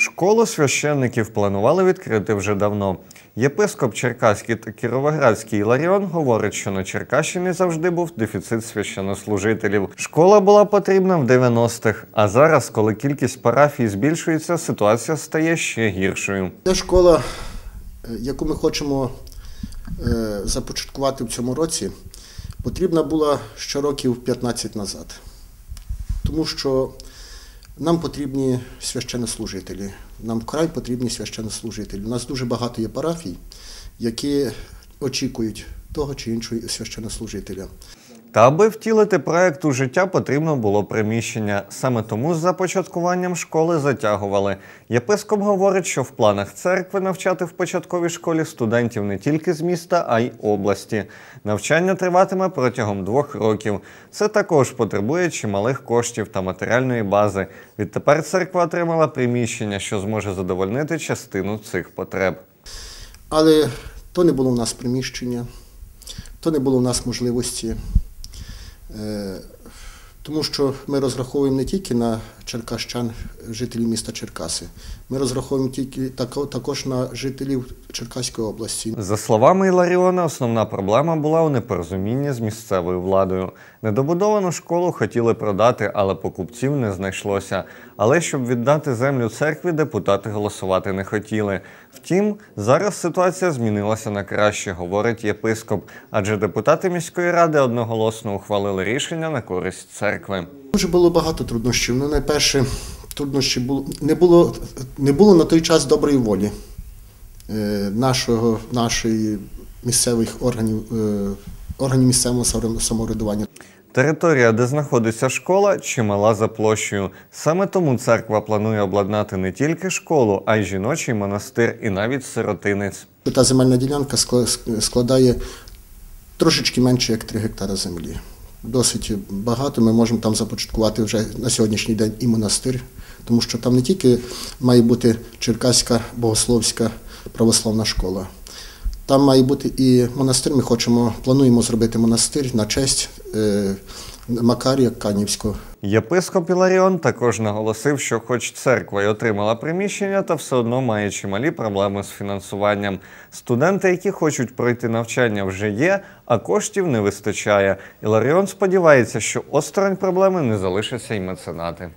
Школу священників планували відкрити вже давно. Єпископ Черкаський та Кіровоградський Іларіон говорить, що на Черкащині завжди був дефіцит священнослужителів. Школа була потрібна в 90-х, а зараз, коли кількість парафій збільшується, ситуація стає ще гіршою. Ця школа, е, яку ми хочемо е, започаткувати в цьому році, потрібна була ще років 15 назад. Тому що нам потрібні священнослужителі, нам вкрай потрібні священнослужителі. У нас дуже багато є парафій, які очікують того чи іншого священнослужителя. Та аби втілити проект у життя, потрібно було приміщення. Саме тому з започаткуванням школи затягували. Єпископ говорить, що в планах церкви навчати в початковій школі студентів не тільки з міста, а й області. Навчання триватиме протягом двох років. Це також потребує чималих коштів та матеріальної бази. Відтепер церква отримала приміщення, що зможе задовольнити частину цих потреб. Але то не було в нас приміщення, то не було в нас можливості. 呃 Тому що ми розраховуємо не тільки на черкащан, жителів міста Черкаси, ми розраховуємо тільки також на жителів Черкаської області. За словами Іларіона, основна проблема була у непорозумінні з місцевою владою. Недобудовану школу хотіли продати, але покупців не знайшлося. Але щоб віддати землю церкві, депутати голосувати не хотіли. Втім, зараз ситуація змінилася на краще, говорить єпископ, адже депутати міської ради одноголосно ухвалили рішення на користь церкви. Дуже було багато труднощів. Ну, найперше, труднощі було не було, не було на той час доброї волі е, нашого, нашої місцевих органів, е, органів місцевого самоврядування. Територія, де знаходиться школа, чимала за площею. Саме тому церква планує обладнати не тільки школу, а й жіночий монастир і навіть сиротинець. Та земельна ділянка скла- складає трошечки менше як 3 гектара землі. Досить багато. Ми можемо там започаткувати вже на сьогоднішній день і монастир, тому що там не тільки має бути Черкаська богословська православна школа. Там має бути і монастир. Ми хочемо, плануємо зробити монастир на честь е, Макарія Канівського. Єпископ Іларіон також наголосив, що хоч церква й отримала приміщення, та все одно має чималі проблеми з фінансуванням. Студенти, які хочуть пройти навчання, вже є, а коштів не вистачає. Іларіон сподівається, що осторонь проблеми не залишаться й меценати.